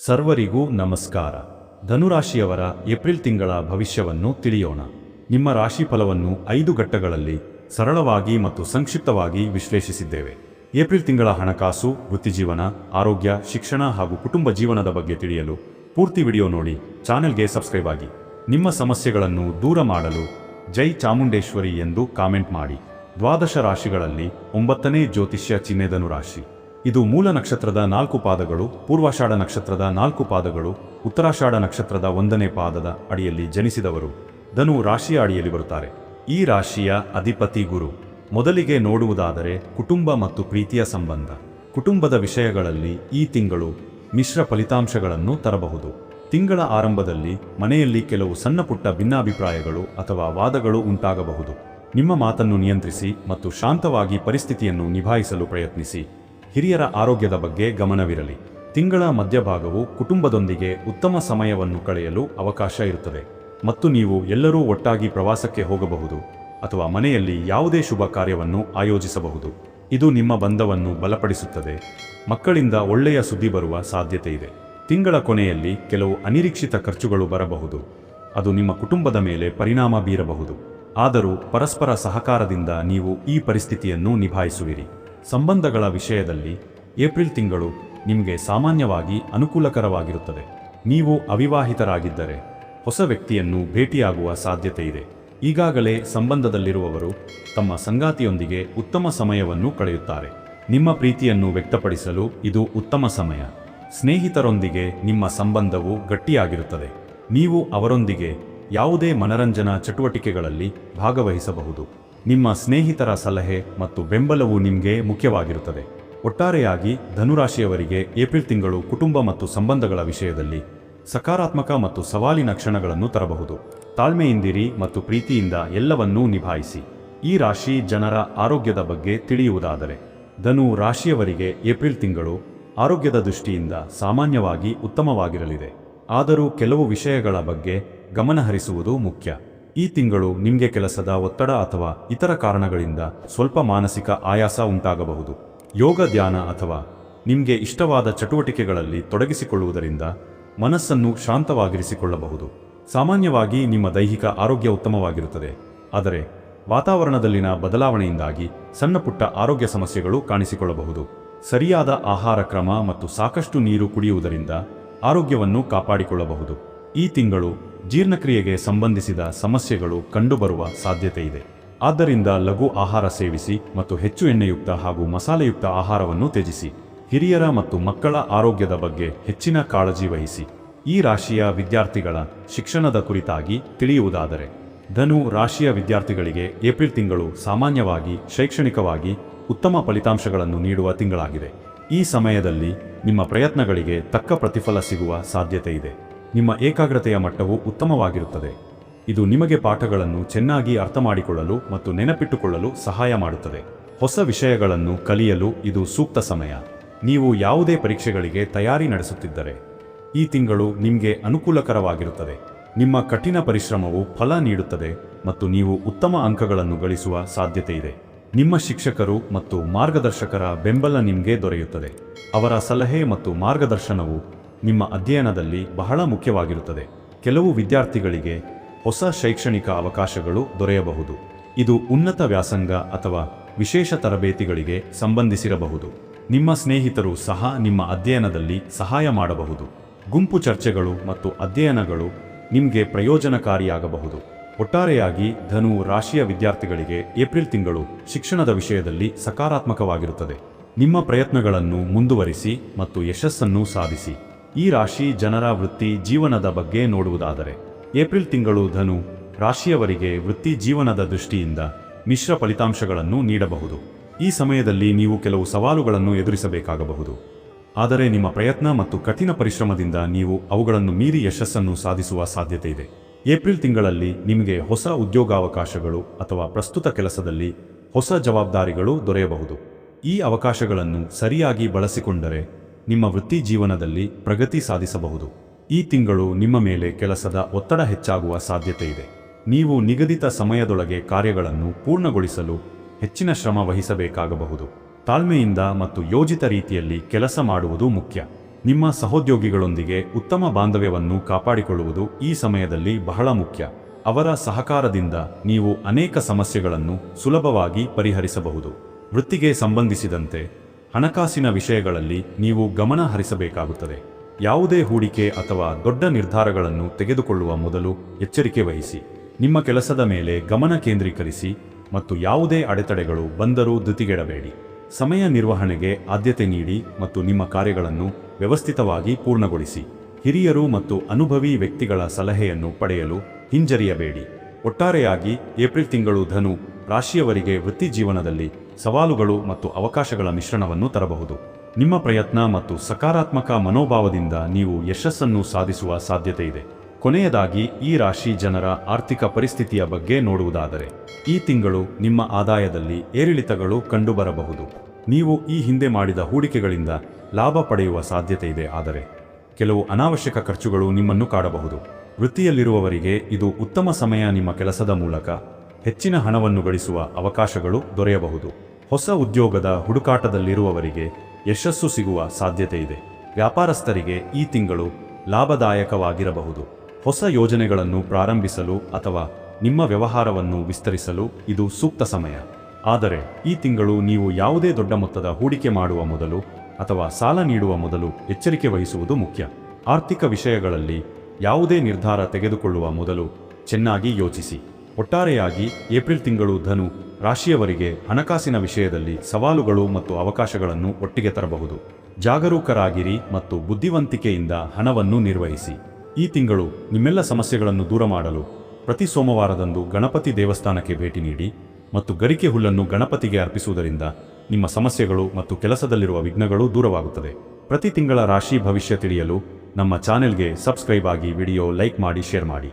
ಸರ್ವರಿಗೂ ನಮಸ್ಕಾರ. ಧನುರಾಶಿಯವರ ಏಪ್ರಿಲ್ ತಿಂಗಳ ಭವಿಷ್ಯವನ್ನು ತಿಳಿಯೋಣ. ನಿಮ್ಮ ರಾಶಿ ಫಲವನ್ನು ಐದು ಘಟ್ಟಗಳಲ್ಲಿ ಸರಳವಾಗಿ ಮತ್ತು ಸಂಕ್ಷಿಪ್ತವಾಗಿ ವಿಶ್ಲೇಷಿಸಿದ್ದೇವೆ. ಏಪ್ರಿಲ್ ತಿಂಗಳ ಹಣಕಾಸು, ವೃತ್ತಿಜೀವನ, ಆರೋಗ್ಯ, ಶಿಕ್ಷಣ ಹಾಗೂ ಕುಟುಂಬ ಜೀವನದ ಬಗ್ಗೆ ತಿಳಿಯಲು ಪೂರ್ತಿ ವಿಡಿಯೋ ನೋಡಿ, ಚಾನೆಲ್ಗೆ ಸಬ್ಸ್ಕ್ರೈಬ್ ಆಗಿ. ನಿಮ್ಮ ಸಮಸ್ಯೆಗಳನ್ನು ದೂರ ಮಾಡಲು ಜೈ ಚಾಮುಂಡೇಶ್ವರಿ ಎಂದು ಕಾಮೆಂಟ್ ಮಾಡಿ. ದ್ವಾದಶ ರಾಶಿಗಳಲ್ಲಿ ಒಂಬತ್ತನೇ ಜ್ಯೋತಿಷ್ಯ ಚಿಹ್ನೆ ಧನುರಾಶಿ. ಇದು ಮೂಲ ನಕ್ಷತ್ರದ ನಾಲ್ಕು ಪಾದಗಳು, ಪೂರ್ವಾಷಾಢ ನಕ್ಷತ್ರದ ನಾಲ್ಕು ಪಾದಗಳು, ಉತ್ತರಾಷಾಢ ನಕ್ಷತ್ರದ ಒಂದನೇ ಪಾದದ ಅಡಿಯಲ್ಲಿ ಜನಿಸಿದವರು. ಧನು ರಾಶಿಯ ಅಡಿಯಲ್ಲಿ ಬರುತ್ತಾರೆ. ಈ ರಾಶಿಯ ಅಧಿಪತಿ ಗುರು. ಮೊದಲಿಗೆ ನೋಡುವುದಾದರೆ ಕುಟುಂಬ ಮತ್ತು ಪ್ರೀತಿಯ ಸಂಬಂಧ. ಕುಟುಂಬದ ವಿಷಯಗಳಲ್ಲಿ ಈ ತಿಂಗಳು ಮಿಶ್ರ ಫಲಿತಾಂಶಗಳನ್ನು ತರಬಹುದು. ತಿಂಗಳ ಆರಂಭದಲ್ಲಿ ಮನೆಯಲ್ಲಿ ಕೆಲವು ಸಣ್ಣಪುಟ್ಟ ಭಿನ್ನಾಭಿಪ್ರಾಯಗಳು ಅಥವಾ ವಾದಗಳು ಉಂಟಾಗಬಹುದು. ನಿಮ್ಮ ಮಾತನ್ನು ನಿಯಂತ್ರಿಸಿ ಮತ್ತು ಶಾಂತವಾಗಿ ಪರಿಸ್ಥಿತಿಯನ್ನು ನಿಭಾಯಿಸಲು ಪ್ರಯತ್ನಿಸಿ. ಹಿರಿಯರ ಆರೋಗ್ಯದ ಬಗ್ಗೆ ಗಮನವಿರಲಿ. ತಿಂಗಳ ಮಧ್ಯಭಾಗವು ಕುಟುಂಬದೊಂದಿಗೆ ಉತ್ತಮ ಸಮಯವನ್ನು ಕಳೆಯಲು ಅವಕಾಶ ಇರುತ್ತದೆ. ಮತ್ತು ನೀವು ಎಲ್ಲರೂ ಒಟ್ಟಾಗಿ ಪ್ರವಾಸಕ್ಕೆ ಹೋಗಬಹುದು ಅಥವಾ ಮನೆಯಲ್ಲಿ ಯಾವುದೇ ಶುಭ ಕಾರ್ಯವನ್ನು ಆಯೋಜಿಸಬಹುದು. ಇದು ನಿಮ್ಮ ಬಂಧವನ್ನು ಬಲಪಡಿಸುತ್ತದೆ. ಮಕ್ಕಳಿಂದ ಒಳ್ಳೆಯ ಸುದ್ದಿ ಬರುವ ಸಾಧ್ಯತೆ ಇದೆ. ತಿಂಗಳ ಕೊನೆಯಲ್ಲಿ ಕೆಲವು ಅನಿರೀಕ್ಷಿತ ಖರ್ಚುಗಳು ಬರಬಹುದು. ಅದು ನಿಮ್ಮ ಕುಟುಂಬದ ಮೇಲೆ ಪರಿಣಾಮ ಬೀರಬಹುದು. ಆದರೂ ಪರಸ್ಪರ ಸಹಕಾರದಿಂದ ನೀವು ಈ ಪರಿಸ್ಥಿತಿಯನ್ನು ನಿಭಾಯಿಸುವಿರಿ. ಸಂಬಂಧಗಳ ವಿಷಯದಲ್ಲಿ ಏಪ್ರಿಲ್ ತಿಂಗಳು ನಿಮಗೆ ಸಾಮಾನ್ಯವಾಗಿ ಅನುಕೂಲಕರವಾಗಿರುತ್ತದೆ. ನೀವು ಅವಿವಾಹಿತರಾಗಿದ್ದರೆ ಹೊಸ ವ್ಯಕ್ತಿಯನ್ನು ಭೇಟಿಯಾಗುವ ಸಾಧ್ಯತೆ ಇದೆ. ಈಗಾಗಲೇ ಸಂಬಂಧದಲ್ಲಿರುವವರು ತಮ್ಮ ಸಂಗಾತಿಯೊಂದಿಗೆ ಉತ್ತಮ ಸಮಯವನ್ನು ಕಳೆಯುತ್ತಾರೆ. ನಿಮ್ಮ ಪ್ರೀತಿಯನ್ನು ವ್ಯಕ್ತಪಡಿಸಲು ಇದು ಉತ್ತಮ ಸಮಯ. ಸ್ನೇಹಿತರೊಂದಿಗೆ ನಿಮ್ಮ ಸಂಬಂಧವು ಗಟ್ಟಿಯಾಗಿರುತ್ತದೆ. ನೀವು ಅವರೊಂದಿಗೆ ಯಾವುದೇ ಮನರಂಜನಾ ಚಟುವಟಿಕೆಗಳಲ್ಲಿ ಭಾಗವಹಿಸಬಹುದು. ನಿಮ್ಮ ಸ್ನೇಹಿತರ ಸಲಹೆ ಮತ್ತು ಬೆಂಬಲವು ನಿಮಗೆ ಮುಖ್ಯವಾಗಿರುತ್ತದೆ. ಒಟ್ಟಾರೆಯಾಗಿ ಧನುರಾಶಿಯವರಿಗೆ ಏಪ್ರಿಲ್ ತಿಂಗಳು ಕುಟುಂಬ ಮತ್ತು ಸಂಬಂಧಗಳ ವಿಷಯದಲ್ಲಿ ಸಕಾರಾತ್ಮಕ ಮತ್ತು ಸವಾಲಿನ ಕ್ಷಣಗಳನ್ನು ತರಬಹುದು. ತಾಳ್ಮೆಯಿಂದಿರಿ ಮತ್ತು ಪ್ರೀತಿಯಿಂದ ಎಲ್ಲವನ್ನೂ ನಿಭಾಯಿಸಿ. ಈ ರಾಶಿ ಜನರ ಆರೋಗ್ಯದ ಬಗ್ಗೆ ತಿಳಿಯುವುದಾದರೆ, ಧನು ರಾಶಿಯವರಿಗೆ ಏಪ್ರಿಲ್ ತಿಂಗಳು ಆರೋಗ್ಯದ ದೃಷ್ಟಿಯಿಂದ ಸಾಮಾನ್ಯವಾಗಿ ಉತ್ತಮವಾಗಿರಲಿದೆ. ಆದರೂ ಕೆಲವು ವಿಷಯಗಳ ಬಗ್ಗೆ ಗಮನಹರಿಸುವುದು ಮುಖ್ಯ. ಈ ತಿಂಗಳು ನಿಮಗೆ ಕೆಲಸದ ಒತ್ತಡ ಅಥವಾ ಇತರ ಕಾರಣಗಳಿಂದ ಸ್ವಲ್ಪ ಮಾನಸಿಕ ಆಯಾಸ ಉಂಟಾಗಬಹುದು. ಯೋಗ ಧ್ಯಾನ ಅಥವಾ ನಿಮಗೆ ಇಷ್ಟವಾದ ಚಟುವಟಿಕೆಗಳಲ್ಲಿ ತೊಡಗಿಸಿಕೊಳ್ಳುವುದರಿಂದ ಮನಸ್ಸನ್ನು ಶಾಂತವಾಗಿರಿಸಿಕೊಳ್ಳಬಹುದು. ಸಾಮಾನ್ಯವಾಗಿ ನಿಮ್ಮ ದೈಹಿಕ ಆರೋಗ್ಯ ಉತ್ತಮವಾಗಿರುತ್ತದೆ. ಆದರೆ ವಾತಾವರಣದಲ್ಲಿನ ಬದಲಾವಣೆಯಿಂದಾಗಿ ಸಣ್ಣಪುಟ್ಟ ಆರೋಗ್ಯ ಸಮಸ್ಯೆಗಳು ಕಾಣಿಸಿಕೊಳ್ಳಬಹುದು. ಸರಿಯಾದ ಆಹಾರ ಕ್ರಮ ಮತ್ತು ಸಾಕಷ್ಟು ನೀರು ಕುಡಿಯುವುದರಿಂದ ಆರೋಗ್ಯವನ್ನು ಕಾಪಾಡಿಕೊಳ್ಳಬಹುದು. ಈ ತಿಂಗಳು ಜೀರ್ಣಕ್ರಿಯೆಗೆ ಸಂಬಂಧಿಸಿದ ಸಮಸ್ಯೆಗಳು ಕಂಡುಬರುವ ಸಾಧ್ಯತೆ ಇದೆ ಆದ್ದರಿಂದ ಲಘು ಆಹಾರ ಸೇವಿಸಿ ಮತ್ತು ಹೆಚ್ಚು ಎಣ್ಣೆಯುಕ್ತ ಹಾಗೂ ಮಸಾಲೆಯುಕ್ತ ಆಹಾರವನ್ನು ತ್ಯಜಿಸಿ. ಹಿರಿಯರ ಮತ್ತು ಮಕ್ಕಳ ಆರೋಗ್ಯದ ಬಗ್ಗೆ ಹೆಚ್ಚಿನ ಕಾಳಜಿ ವಹಿಸಿ. ಈ ರಾಶಿಯ ವಿದ್ಯಾರ್ಥಿಗಳ ಶಿಕ್ಷಣದ ಕುರಿತಾಗಿ ತಿಳಿಯುವುದಾದರೆ, ಧನು ರಾಶಿಯ ವಿದ್ಯಾರ್ಥಿಗಳಿಗೆ ಏಪ್ರಿಲ್ ತಿಂಗಳು ಸಾಮಾನ್ಯವಾಗಿ ಶೈಕ್ಷಣಿಕವಾಗಿ ಉತ್ತಮ ಫಲಿತಾಂಶಗಳನ್ನು ನೀಡುವ ತಿಂಗಳಾಗಿದೆ. ಈ ಸಮಯದಲ್ಲಿ ನಿಮ್ಮ ಪ್ರಯತ್ನಗಳಿಗೆ ತಕ್ಕ ಪ್ರತಿಫಲ ಸಿಗುವ ಸಾಧ್ಯತೆ ಇದೆ ನಿಮ್ಮ ಏಕಾಗ್ರತೆಯ ಮಟ್ಟವು ಉತ್ತಮವಾಗಿರುತ್ತದೆ. ಇದು ನಿಮಗೆ ಪಾಠಗಳನ್ನು ಚೆನ್ನಾಗಿ ಅರ್ಥ ಮಾಡಿಕೊಳ್ಳಲು ಮತ್ತು ನೆನಪಿಟ್ಟುಕೊಳ್ಳಲು ಸಹಾಯ ಮಾಡುತ್ತದೆ. ಹೊಸ ವಿಷಯಗಳನ್ನು ಕಲಿಯಲು ಇದು ಸೂಕ್ತ ಸಮಯ. ನೀವು ಯಾವುದೇ ಪರೀಕ್ಷೆಗಳಿಗೆ ತಯಾರಿ ನಡೆಸುತ್ತಿದ್ದರೆ, ಈ ತಿಂಗಳು ನಿಮಗೆ ಅನುಕೂಲಕರವಾಗಿರುತ್ತದೆ. ನಿಮ್ಮ ಕಠಿಣ ಪರಿಶ್ರಮವು ಫಲ ನೀಡುತ್ತದೆ ಮತ್ತು ನೀವು ಉತ್ತಮ ಅಂಕಗಳನ್ನು ಗಳಿಸುವ ಸಾಧ್ಯತೆ ಇದೆ. ನಿಮ್ಮ ಶಿಕ್ಷಕರು ಮತ್ತು ಮಾರ್ಗದರ್ಶಕರ ಬೆಂಬಲ ನಿಮಗೆ ದೊರೆಯುತ್ತದೆ. ಅವರ ಸಲಹೆ ಮತ್ತು ಮಾರ್ಗದರ್ಶನವು ನಿಮ್ಮ ಅಧ್ಯಯನದಲ್ಲಿ ಬಹಳ ಮುಖ್ಯವಾಗಿರುತ್ತದೆ. ಕೆಲವು ವಿದ್ಯಾರ್ಥಿಗಳಿಗೆ ಹೊಸ ಶೈಕ್ಷಣಿಕ ಅವಕಾಶಗಳು ದೊರೆಯಬಹುದು. ಇದು ಉನ್ನತ ವ್ಯಾಸಂಗ ಅಥವಾ ವಿಶೇಷ ತರಬೇತಿಗಳಿಗೆ ಸಂಬಂಧಿಸಿರಬಹುದು. ನಿಮ್ಮ ಸ್ನೇಹಿತರು ಸಹ ನಿಮ್ಮ ಅಧ್ಯಯನದಲ್ಲಿ ಸಹಾಯ ಮಾಡಬಹುದು. ಗುಂಪು ಚರ್ಚೆಗಳು ಮತ್ತು ಅಧ್ಯಯನಗಳು ನಿಮಗೆ ಪ್ರಯೋಜನಕಾರಿಯಾಗಬಹುದು. ಒಟ್ಟಾರೆಯಾಗಿ ಧನು ರಾಶಿಯ ವಿದ್ಯಾರ್ಥಿಗಳಿಗೆ ಏಪ್ರಿಲ್ ತಿಂಗಳು ಶಿಕ್ಷಣದ ವಿಷಯದಲ್ಲಿ ಸಕಾರಾತ್ಮಕವಾಗಿರುತ್ತದೆ. ನಿಮ್ಮ ಪ್ರಯತ್ನಗಳನ್ನು ಮುಂದುವರಿಸಿ ಮತ್ತು ಯಶಸ್ಸನ್ನು ಸಾಧಿಸಿ. ಈ ರಾಶಿ ಜನರ ವೃತ್ತಿ ಜೀವನದ ಬಗ್ಗೆ ನೋಡುವುದಾದರೆ ಏಪ್ರಿಲ್ ತಿಂಗಳು ಧನು ರಾಶಿಯವರಿಗೆ ವೃತ್ತಿ ಜೀವನದ ದೃಷ್ಟಿಯಿಂದ ಮಿಶ್ರ ಫಲಿತಾಂಶಗಳನ್ನು ನೀಡಬಹುದು. ಈ ಸಮಯದಲ್ಲಿ ನೀವು ಕೆಲವು ಸವಾಲುಗಳನ್ನು ಎದುರಿಸಬೇಕಾಗಬಹುದು. ಆದರೆ ನಿಮ್ಮ ಪ್ರಯತ್ನ ಮತ್ತು ಕಠಿಣ ಪರಿಶ್ರಮದಿಂದ ನೀವು ಅವುಗಳನ್ನು ಮೀರಿ ಯಶಸ್ಸನ್ನು ಸಾಧಿಸುವ ಸಾಧ್ಯತೆ ಇದೆ. ಏಪ್ರಿಲ್ ತಿಂಗಳಲ್ಲಿ ನಿಮಗೆ ಹೊಸ ಉದ್ಯೋಗಾವಕಾಶಗಳು ಅಥವಾ ಪ್ರಸ್ತುತ ಕೆಲಸದಲ್ಲಿ ಹೊಸ ಜವಾಬ್ದಾರಿಗಳು ದೊರೆಯಬಹುದು. ಈ ಅವಕಾಶಗಳನ್ನು ಸರಿಯಾಗಿ ಬಳಸಿಕೊಂಡರೆ ನಿಮ್ಮ ವೃತ್ತಿ ಜೀವನದಲ್ಲಿ ಪ್ರಗತಿ ಸಾಧಿಸಬಹುದು. ಈ ತಿಂಗಳು ನಿಮ್ಮ ಮೇಲೆ ಕೆಲಸದ ಒತ್ತಡ ಹೆಚ್ಚಾಗುವ ಸಾಧ್ಯತೆ ಇದೆ. ನೀವು ನಿಗದಿತ ಸಮಯದೊಳಗೆ ಕಾರ್ಯಗಳನ್ನು ಪೂರ್ಣಗೊಳಿಸಲು ಹೆಚ್ಚಿನ ಶ್ರಮ ವಹಿಸಬೇಕಾಗಬಹುದು. ತಾಳ್ಮೆಯಿಂದ ಮತ್ತು ಯೋಜಿತ ರೀತಿಯಲ್ಲಿ ಕೆಲಸ ಮಾಡುವುದು ಮುಖ್ಯ. ನಿಮ್ಮ ಸಹೋದ್ಯೋಗಿಗಳೊಂದಿಗೆ ಉತ್ತಮ ಬಾಂಧವ್ಯವನ್ನು ಕಾಪಾಡಿಕೊಳ್ಳುವುದು ಈ ಸಮಯದಲ್ಲಿ ಬಹಳ ಮುಖ್ಯ. ಅವರ ಸಹಕಾರದಿಂದ ನೀವು ಅನೇಕ ಸಮಸ್ಯೆಗಳನ್ನು ಸುಲಭವಾಗಿ ಪರಿಹರಿಸಬಹುದು. ವೃತ್ತಿಗೆ ಸಂಬಂಧಿಸಿದಂತೆ ಹಣಕಾಸಿನ ವಿಷಯಗಳಲ್ಲಿ ನೀವು ಗಮನ ಹರಿಸಬೇಕಾಗುತ್ತದೆ. ಯಾವುದೇ ಹೂಡಿಕೆ ಅಥವಾ ದೊಡ್ಡ ನಿರ್ಧಾರಗಳನ್ನು ತೆಗೆದುಕೊಳ್ಳುವ ಮೊದಲು ಎಚ್ಚರಿಕೆ ವಹಿಸಿ. ನಿಮ್ಮ ಕೆಲಸದ ಮೇಲೆ ಗಮನ ಕೇಂದ್ರೀಕರಿಸಿ ಮತ್ತು ಯಾವುದೇ ಅಡೆತಡೆಗಳು ಬಂದರೂ ಧೃತಿಗೆಡಬೇಡಿ ಸಮಯ ನಿರ್ವಹಣೆಗೆ ಆದ್ಯತೆ ನೀಡಿ ಮತ್ತು ನಿಮ್ಮ ಕಾರ್ಯಗಳನ್ನು ವ್ಯವಸ್ಥಿತವಾಗಿ ಪೂರ್ಣಗೊಳಿಸಿ. ಹಿರಿಯರು ಮತ್ತು ಅನುಭವಿ ವ್ಯಕ್ತಿಗಳ ಸಲಹೆಯನ್ನು ಪಡೆಯಲು ಹಿಂಜರಿಯಬೇಡಿ. ಒಟ್ಟಾರೆಯಾಗಿ ಏಪ್ರಿಲ್ ತಿಂಗಳು ಧನು ರಾಶಿಯವರಿಗೆ ವೃತ್ತಿ ಜೀವನದಲ್ಲಿ ಸವಾಲುಗಳು ಮತ್ತು ಅವಕಾಶಗಳ ಮಿಶ್ರಣವನ್ನು ತರಬಹುದು. ನಿಮ್ಮ ಪ್ರಯತ್ನ ಮತ್ತು ಸಕಾರಾತ್ಮಕ ಮನೋಭಾವದಿಂದ ನೀವು ಯಶಸ್ಸನ್ನು ಸಾಧಿಸುವ ಸಾಧ್ಯತೆ ಇದೆ ಕೊನೆಯದಾಗಿ, ಈ ರಾಶಿ ಜನರ ಆರ್ಥಿಕ ಪರಿಸ್ಥಿತಿಯ ಬಗ್ಗೆ ನೋಡುವುದಾದರೆ, ಈ ತಿಂಗಳು ನಿಮ್ಮ ಆದಾಯದಲ್ಲಿ ಏರಿಳಿತಗಳು ಕಂಡುಬರಬಹುದು. ನೀವು ಈ ಹಿಂದೆ ಮಾಡಿದ ಹೂಡಿಕೆಗಳಿಂದ ಲಾಭ ಪಡೆಯುವ ಸಾಧ್ಯತೆ ಇದೆ ಆದರೆ, ಕೆಲವು ಅನಾವಶ್ಯಕ ಖರ್ಚುಗಳು ನಿಮ್ಮನ್ನು ಕಾಡಬಹುದು. ವೃತ್ತಿಯಲ್ಲಿರುವವರಿಗೆ ಇದು ಉತ್ತಮ ಸಮಯ ನಿಮ್ಮ ಕೆಲಸದ ಮೂಲಕ ಹೆಚ್ಚಿನ ಹಣವನ್ನು ಗಳಿಸುವ ಅವಕಾಶಗಳು ದೊರೆಯಬಹುದು. ಹೊಸ ಉದ್ಯೋಗದ ಹುಡುಕಾಟದಲ್ಲಿರುವವರಿಗೆ ಯಶಸ್ಸು ಸಿಗುವ ಸಾಧ್ಯತೆ ಇದೆ. ವ್ಯಾಪಾರಸ್ಥರಿಗೆ ಈ ತಿಂಗಳು ಲಾಭದಾಯಕವಾಗಿರಬಹುದು. ಹೊಸ ಯೋಜನೆಗಳನ್ನು ಪ್ರಾರಂಭಿಸಲು ಅಥವಾ ನಿಮ್ಮ ವ್ಯವಹಾರವನ್ನು ವಿಸ್ತರಿಸಲು ಇದು ಸೂಕ್ತ ಸಮಯ. ಆದರೆ, ಈ ತಿಂಗಳು ನೀವು ಯಾವುದೇ ದೊಡ್ಡ ಮೊತ್ತದ ಹೂಡಿಕೆ ಮಾಡುವ ಮೊದಲು ಅಥವಾ ಸಾಲ ನೀಡುವ ಮೊದಲು ಎಚ್ಚರಿಕೆ ವಹಿಸುವುದು ಮುಖ್ಯ. ಆರ್ಥಿಕ ವಿಷಯಗಳಲ್ಲಿ ಯಾವುದೇ ನಿರ್ಧಾರ ತೆಗೆದುಕೊಳ್ಳುವ ಮೊದಲು ಚೆನ್ನಾಗಿ ಯೋಚಿಸಿ. ಒಟ್ಟಾರೆಯಾಗಿ ಏಪ್ರಿಲ್ ತಿಂಗಳು ಧನು ರಾಶಿಯವರಿಗೆ ಹಣಕಾಸಿನ ವಿಷಯದಲ್ಲಿ ಸವಾಲುಗಳು ಮತ್ತು ಅವಕಾಶಗಳನ್ನು ಒಟ್ಟಿಗೆ ತರಬಹುದು. ಜಾಗರೂಕರಾಗಿರಿ ಮತ್ತು ಬುದ್ಧಿವಂತಿಕೆಯಿಂದ ಹಣವನ್ನು ನಿರ್ವಹಿಸಿ. ಈ ತಿಂಗಳು ನಿಮ್ಮೆಲ್ಲ ಸಮಸ್ಯೆಗಳನ್ನು ದೂರ ಮಾಡಲು ಪ್ರತಿ ಸೋಮವಾರದಂದು ಗಣಪತಿ ದೇವಸ್ಥಾನಕ್ಕೆ ಭೇಟಿ ನೀಡಿ ಮತ್ತು ಗರಿಕೆ ಹುಲ್ಲನ್ನು ಗಣಪತಿಗೆ ಅರ್ಪಿಸುವುದರಿಂದ ನಿಮ್ಮ ಸಮಸ್ಯೆಗಳು ಮತ್ತು ಕೆಲಸದಲ್ಲಿರುವ ವಿಘ್ನಗಳು ದೂರವಾಗುತ್ತದೆ. ಪ್ರತಿ ತಿಂಗಳ ರಾಶಿ ಭವಿಷ್ಯ ತಿಳಿಯಲು ನಮ್ಮ ಚಾನೆಲ್ಗೆ ಸಬ್ಸ್ಕ್ರೈಬ್ ಆಗಿ ವಿಡಿಯೋ ಲೈಕ್ ಮಾಡಿ, ಶೇರ್ ಮಾಡಿ.